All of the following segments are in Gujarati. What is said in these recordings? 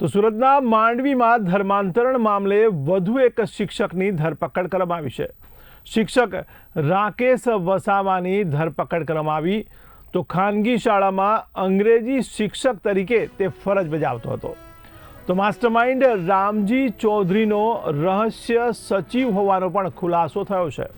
તો સુરતના માંડવીમાં ધર્માંતરણ મામલે વધુ એક શિક્ષકની ધરપકડ કરવામાં આવી છે. શિક્ષક રાકેશ વસાવાની ધરપકડ કરવામાં આવી તો ખાનગી શાળામાં અંગ્રેજી શિક્ષક તરીકે તે ફરજ બજાવતો હતો. તો માસ્ટરમાઇન્ડ રામજી ચૌધરીનો રહસ્ય સચિવ હોવાનો પણ ખુલાસો થયો છે.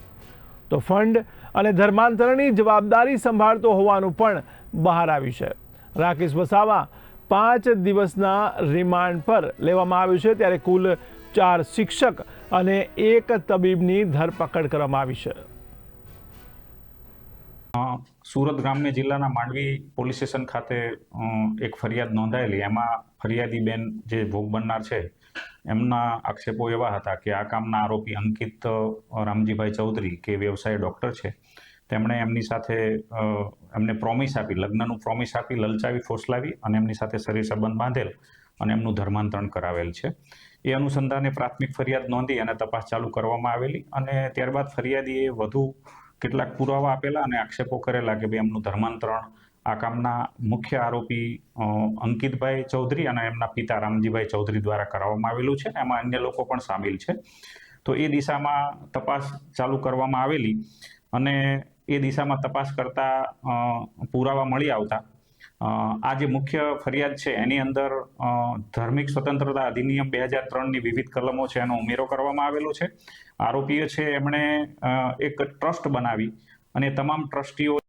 તો ફંડ અને ધર્માંતરણની જવાબદારી સંભાળતો હોવાનું પણ બહાર આવ્યું છે. રાકેશ વસાવા પાંચ દિવસના રિમાન્ડ પર લેવામાં આવ્યું છે, ત્યારે કુલ ચાર શિક્ષક અને એક તબીબની ધરપકડ કરવામાં આવી છે. સુરત ગ્રામ્ય જિલ્લાના માંડવી પોલીસ સ્ટેશન ખાતે એક ફરિયાદ નોંધાયેલી. એમાં ફરિયાદી બેન જે ભોગ બનનાર છે, એમના આક્ષેપો એવા હતા કે આ કામના આરોપી અંકિત રામજીભાઈ ચૌધરી, કે વ્યવસાય ડૉક્ટર છે. તેમણે એમની સાથે એમને પ્રોમિસ આપી, લગ્નનું પ્રોમિસ આપી, લલચાવી, ફોસલાવી અને એમની સાથે શરીર સંબંધ બાંધેલ અને એમનું ધર્માંતરણ કરાવેલ છે. એ અનુસંધાને પ્રાથમિક ફરિયાદ નોંધી અને તપાસ ચાલુ કરવામાં આવેલી અને ત્યારબાદ ફરિયાદીએ વધુ કેટલાક પુરાવા આપેલા અને આક્ષેપો કરેલા કે ભાઈ એમનું ધર્માંતરણ, આ કામના મુખ્ય આરોપી અંકિતભાઈ ચૌધરી અને એમના પિતા રામજીભાઈ ચૌધરી દ્વારા કરાવવામાં આવેલું છે. એમાં અન્ય લોકો પણ સામેલ છે. તો એ દિશામાં તપાસ ચાલુ કરવામાં આવેલી અને એ દિશામાં તપાસ કરતા પુરાવા મળી આવતા. આ જે મુખ્ય ફરિયાદ છે એની અંદર ધાર્મિક સ્વતંત્રતા અધિનિયમ બે હજાર ત્રણની વિવિધ કલમો છે એનો ઉમેરો કરવામાં આવેલો છે. આરોપીઓ છે એમણે એક ટ્રસ્ટ બનાવી અને તમામ ટ્રસ્ટીઓ